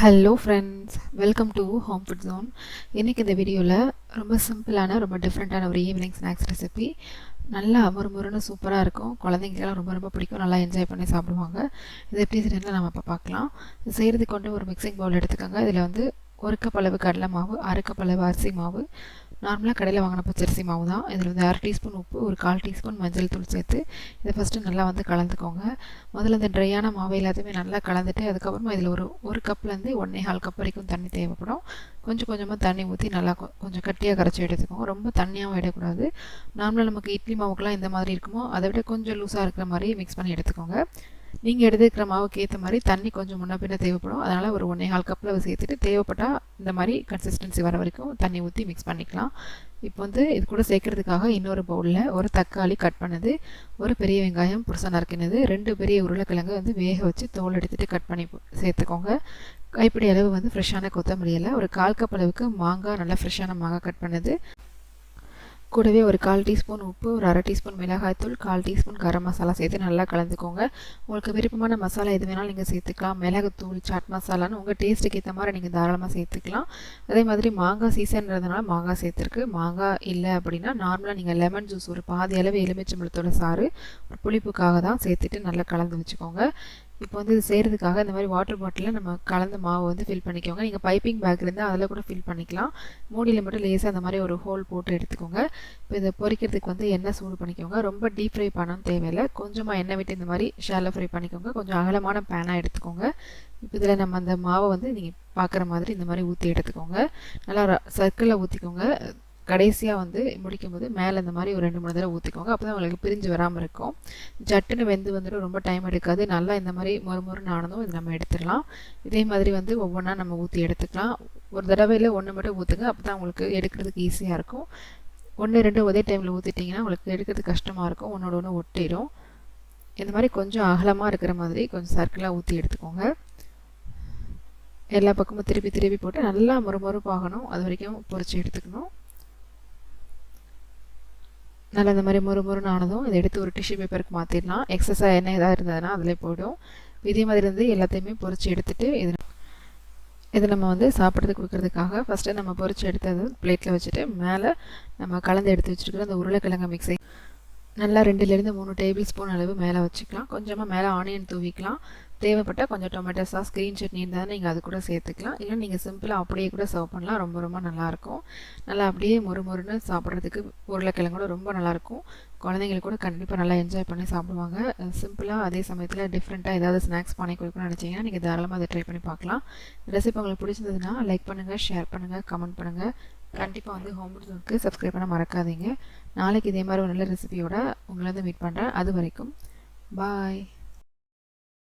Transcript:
Hello friends welcome to home food zone இன்றைக்கி இந்த வீடியோவில் ரொம்ப சிம்பிளான ரொம்ப டிஃப்ரெண்ட்டான ஒரு ஈவினிங் ஸ்நாக்ஸ் ரெசிபி நல்லா முறுமுறுன்னு சூப்பராக இருக்கும். குழந்தைங்களுக்கெல்லாம் ரொம்ப ரொம்ப பிடிக்கும். நல்லா என்ஜாய் பண்ணி சாப்பிடுவாங்க. இது எப்படி செய்யறதுன்னு நம்ம இப்போ பார்க்கலாம். இது செய்கிறதுக்கு கொண்டு ஒரு மிக்சிங் பவுல் எடுத்துக்கோங்க. இதில் வந்து ஒரு கப் அளவு கடலை மாவு அரை கப் அளவு அரிசி மாவு நார்மலாக கடையில் வாங்கின பச்சரிசி மாவு தான். இதில் வந்து அரை டீஸ்பூன் உப்பு ஒரு கால் டீஸ்பூன் மஞ்சள் தூள் சேர்த்து இதை ஃபஸ்ட்டு நல்லா வந்து கலந்துக்கோங்க. முதல்ல இந்த ட்ரையான மாவு எல்லாத்தையுமே நல்லா கலந்துட்டு அதுக்கப்புறமா இதில் ஒரு ஒரு கப்லேருந்து ஒன்றே கால் கப் வரைக்கும் தண்ணி தேவைப்படும். கொஞ்சம் கொஞ்சமாக தண்ணி ஊற்றி நல்லா கொஞ்சம் கட்டியாக கரைச்சி எடுத்துக்கோங்க. ரொம்ப தண்ணியாகவும் எடுக்கக்கூடாது. நார்மலாக நமக்கு இட்லி மாவுக்கெலாம் இந்த மாதிரி இருக்குமோ அதை விட கொஞ்சம் லூஸாக இருக்கிற மாதிரி மிக்ஸ் பண்ணி எடுத்துக்கோங்க. நீங்கள் எடுத்துக்கிற மாவுக்கு ஏற்ற மாதிரி தண்ணி கொஞ்சம் முன்ன பின்ன தேவைப்படும். அதனால் ஒரு ஒன்றே கால் கப்பில் சேர்த்துட்டு தேவைப்பட்டால் இந்த மாதிரி கன்சிஸ்டன்சி வர வரைக்கும் தண்ணி ஊற்றி மிக்ஸ் பண்ணிக்கலாம். இப்போ வந்து இது கூட சேர்க்கறதுக்காக இன்னொரு பவுலில் ஒரு தக்காளி கட் பண்ணது ஒரு பெரிய வெங்காயம் புருஷன் நறுக்கினது ரெண்டு பெரிய உருளைக்கிழங்கு வந்து வேக வச்சு தோல் எடுத்துகிட்டு கட் பண்ணி சேர்த்துக்கோங்க. கைப்பிடி அளவு வந்து ஃப்ரெஷ்ஷான கொத்தமல்லி ஒரு கால் கப் அளவுக்கு மாங்காய் நல்லா ஃப்ரெஷ்ஷான மாங்காய் கட் பண்ணது. கூடவே ஒரு கால் டீஸ்பூன் உப்பு ஒரு அரை டீஸ்பூன் மிளகாய்த்தூள் கால் டீஸ்பூன் கரம் மசாலா சேர்த்து நல்லா கலந்துக்கோங்க. உங்களுக்கு விருப்பமான மசாலா எது வேணாலும் நீங்கள் சேர்த்துக்கலாம். மிளகுத்தூள் சாட் மசாலான்னு உங்கள் டேஸ்ட்டுக்கு ஏற்ற மாதிரி நீங்கள் தாராளமாக சேர்த்துக்கலாம். அதே மாதிரி மாங்காய் சீசன்றதுனால மாங்காய் சேர்த்துருக்கு. மாங்காய் இல்லை அப்படின்னா நார்மலாக நீங்கள் லெமன் ஜூஸ் ஒரு பாதி அளவு எலுமிச்சம்பழத்தோட சாறு ஒரு புளிப்புக்காக தான் சேர்த்துட்டு நல்லா கலந்து வச்சுக்கோங்க. இப்போ வந்து இது செய்கிறதுக்காக இந்த மாதிரி வாட்டர் பாட்டிலில் நம்ம கலந்த மாவு வந்து ஃபில் பண்ணிக்கோங்க. நீங்கள் பைப்பிங் பேக் இருந்தால் அதில் கூட ஃபில் பண்ணிக்கலாம். மூடியில் மட்டும் லேசாக அந்த மாதிரி ஒரு ஹோல் போட்டு எடுத்துக்கோங்க. இப்போ இதை பொரிக்கிறதுக்கு வந்து எண்ணெய் சூடு பண்ணிக்கோங்க. ரொம்ப டீப் ஃப்ரை பண்ணணும் தேவையில்லை. கொஞ்சமாக எண்ணெய் விட்டு இந்த மாதிரி ஷாலோ ஃப்ரை பண்ணிக்கோங்க. கொஞ்சம் அகலமான பேனாக எடுத்துக்கோங்க. இப்போ இதில் நம்ம அந்த மாவை வந்து நீங்கள் பார்க்குற மாதிரி இந்த மாதிரி ஊற்றி எடுத்துக்கோங்க. நல்லா சர்க்கிளில் ஊற்றிக்கோங்க கடைசியாக வந்து முடிக்கும் போது மேலே இந்த மாதிரி ஒரு ரெண்டு மூணு தடவை ஊற்றிக்கோங்க அப்போ தான் உங்களுக்கு பிரிஞ்சு வராமல் இருக்கும். ஜட்டுன்னு வெந்து வந்துட்டு ரொம்ப டைம் எடுக்காது. நல்லா இந்த மாதிரி மொறு மொறுன்னு ஆனதும் இது நம்ம எடுத்துடலாம். இதே மாதிரி வந்து ஒவ்வொன்றா நம்ம ஊற்றி எடுத்துக்கலாம். ஒரு தடவையில் ஒன்று மட்டும் ஊற்றுங்க அப்போ தான் உங்களுக்கு எடுக்கிறதுக்கு ஈஸியாக இருக்கும். ஒன்று ரெண்டு ஒரே டைமில் ஊற்றிட்டிங்கன்னா உங்களுக்கு எடுக்கிறது கஷ்டமாக இருக்கும். ஒன்றோட ஒன்று ஒட்டிடும். இந்த மாதிரி கொஞ்சம் அகலமாக இருக்கிற மாதிரி கொஞ்சம் சர்க்கிளாக ஊற்றி எடுத்துக்கோங்க. எல்லா பக்கமும் திருப்பி திருப்பி போட்டு நல்லா மொறு மொறுப்பாகணும். அது வரைக்கும் பொறிச்சு எடுத்துக்கணும். நல்லா இந்த மாதிரி மொறு மொறுன்னு ஆனதும் இதை எடுத்து ஒரு டிஷ்யூ பேப்பருக்கு மாற்றிடலாம் எக்ஸஸாக என்ன ஏதாவது இருந்ததுன்னா அதிலே போய்டும். இதே மாதிரி இருந்து எல்லாத்தையுமே பொரிச்சு எடுத்துட்டு இது இது நம்ம வந்து சாப்பிட்றது கொடுக்கறதுக்காக ஃபஸ்ட்டு நம்ம பொரிச்சு எடுத்தது பிளேட்டில் வச்சுட்டு மேலே நம்ம கலந்து எடுத்து வச்சுருக்கிற அந்த உருளைக்கிழங்கு மிக்ஸை நல்லா ரெண்டுலேருந்து மூணு டேபிள் ஸ்பூன் அளவு மேலே வச்சுக்கலாம். கொஞ்சமாக மேலே ஆனியன் தூவிக்கலாம். தேவைப்பட்டால் கொஞ்சம் டொமேட்டோ சாஸ் க்ரீன் சட்னி இருந்தால் நீங்கள் அது கூட சேர்த்துக்கலாம். இல்லை நீங்கள் சிம்பிளாக அப்படியே கூட சர்வ் பண்ணலாம். ரொம்ப ரொம்ப நல்லாயிருக்கும் நல்லா அப்படியே மொறு மொறுன்னு சாப்பிட்றதுக்கு உருளைக்கிழங்கோட ரொம்ப நல்லாயிருக்கும் குழந்தைங்களுக்கு கூட கண்டிப்பாக நல்லா என்ஜாய் பண்ணி சாப்பிடுவாங்க. சிம்பிளாக அதே சமயத்தில் டிஃப்ரெண்ட்டாக ஏதாவது ஸ்நாக்ஸ் பண்ணி கொடுக்கணும்னு நினச்சிங்கன்னா நீங்கள் தாராளமாக அதை ட்ரை பண்ணி பார்க்கலாம். ரெசிபி உங்களுக்கு பிடிச்சிருந்ததுன்னா லைக் பண்ணுங்கள் ஷேர் பண்ணுங்கள் கமெண்ட் பண்ணுங்கள் கண்டிப்பாக வந்து ஹோம் ஃபுட்ஸுக்கு சப்ஸ்கிரைப் பண்ண மறக்காதீங்க. நாளைக்கு இதே மாதிரி ஒரு நல்ல ரெசிபியோட உங்களை வந்து மீட் பண்ணுறேன் அது வரைக்கும் பாய்